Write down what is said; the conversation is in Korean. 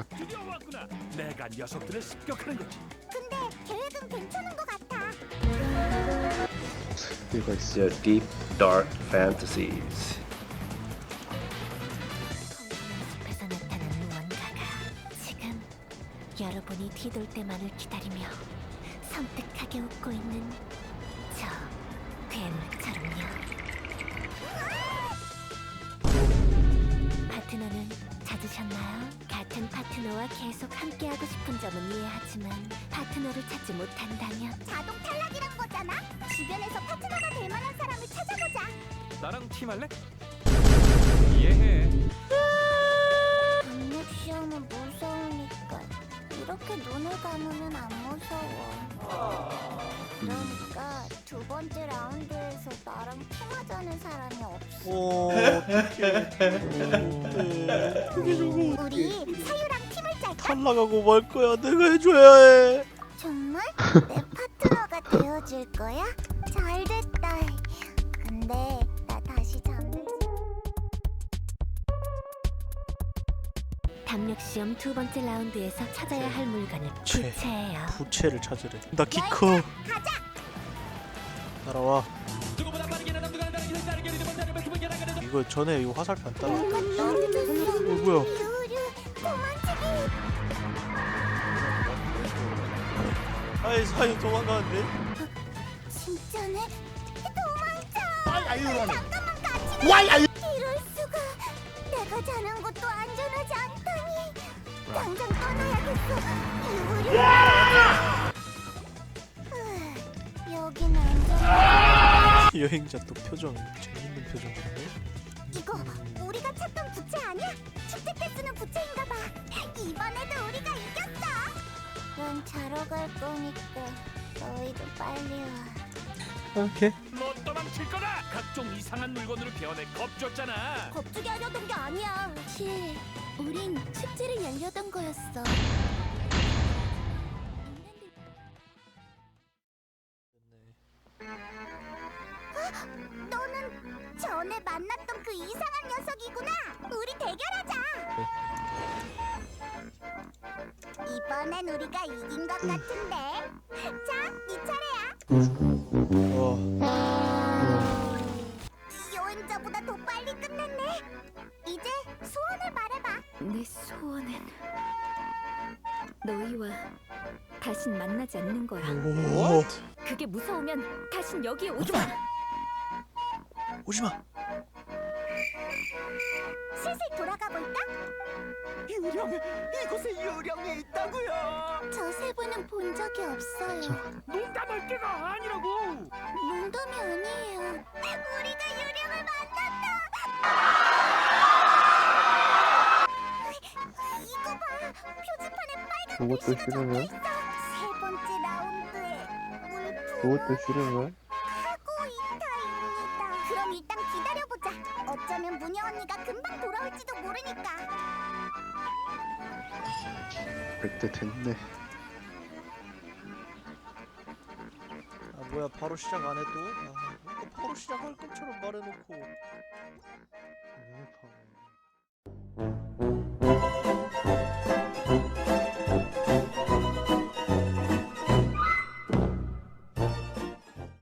드디어 왔구나. 내가 녀석들을 습격하는 거지. 근데 계획은 괜찮은 것 같아. 이거 있어. Yeah, deep, dark fantasies. 숲에서 나타난 무언가가 지금 여러분이 뒤돌 때만을 기다리며 섬뜩하게 웃고 있는 저 괴물처럼요. 파트너는 찾으셨나요? 같은 파트너와 계속 함께하고 싶은 점은 이해하지만 파트너를 찾지 못한다면 자동 탈락이란 거잖아. 주변에서 파트너가 될 만한 사람을 찾아보자. 나랑 팀할래? 이해해. 압력 시험은 무서우니까 이렇게 눈을 감으면 안 무서워. 그러니까 두 번째 라운드에서 나랑 팀하자는 사람이 없어. 오 우리 사유랑 팀을 짤까? 탈락하고 말 거야 내가 해줘야 해 정말? 내 파트너가 되어줄 거야? 잘 됐다. 근데 나 다시 잠들지. 담력 시험 두 번째 라운드에서 찾아야 할 물건은 체. 부채예요. 부채를 찾으래 나 키 커 따라와 이거 전에 이거 화살표 안 따라 어, 뭐야? 아이 사이 도망가는데 진짜네? 도망쳐! 잠깐만 같이 가! 이럴 수가! 내가 자는 곳도 안전하지 않다니! 당장 떠나야겠어! 유리! 여행자 또 표정 재밌는 표정이네 이거 우리가 찾던 부채 아니야? 축제 때 쓰는 부채인가 봐. 이번에도 우리가 이겼어. 난 자러 갈 거니까 너희도 빨리 와. 오케이 못 도망칠 거다. 각종 이상한 물건으로 변해 겁줬잖아. 겁주게 하려던 게 아니야. 실, 우린 축제를 열려던 거였어. 전에 만났던 그 이상한 녀석이구나. 우리 대결하자. 이번엔 우리가 이긴 것 같은데. 자, 네 차례야. 와 여행자보다 더 빨리 끝냈네. 이제 소원을 말해봐. 내 소원은 너희와 다신 만나지 않는 거야. 오 그게 무서우면 다신 여기에 오지 마. 오지마 슬슬 돌아가 볼까? 유령, 이곳에 유령이 있다고요. 저 세 분은 본 적이 없어요. 농담할 때가 아니라고. 농담이 아니에요. 우리가 유령을 만났다. 이거 봐, 표지판에 빨간 그것도 글씨가 싫으면? 적혀있어. 세 번째 라운드에 물품 그것도 싫으면? 그럼 일단 기다려보자. 어쩌면 무녀 언니가 금방 돌아올지도 모르니까. 그때 됐네. 아 뭐야 바로 시작 안해 또? 아, 이거 바로 시작할 것처럼 말해놓고 왜 바보.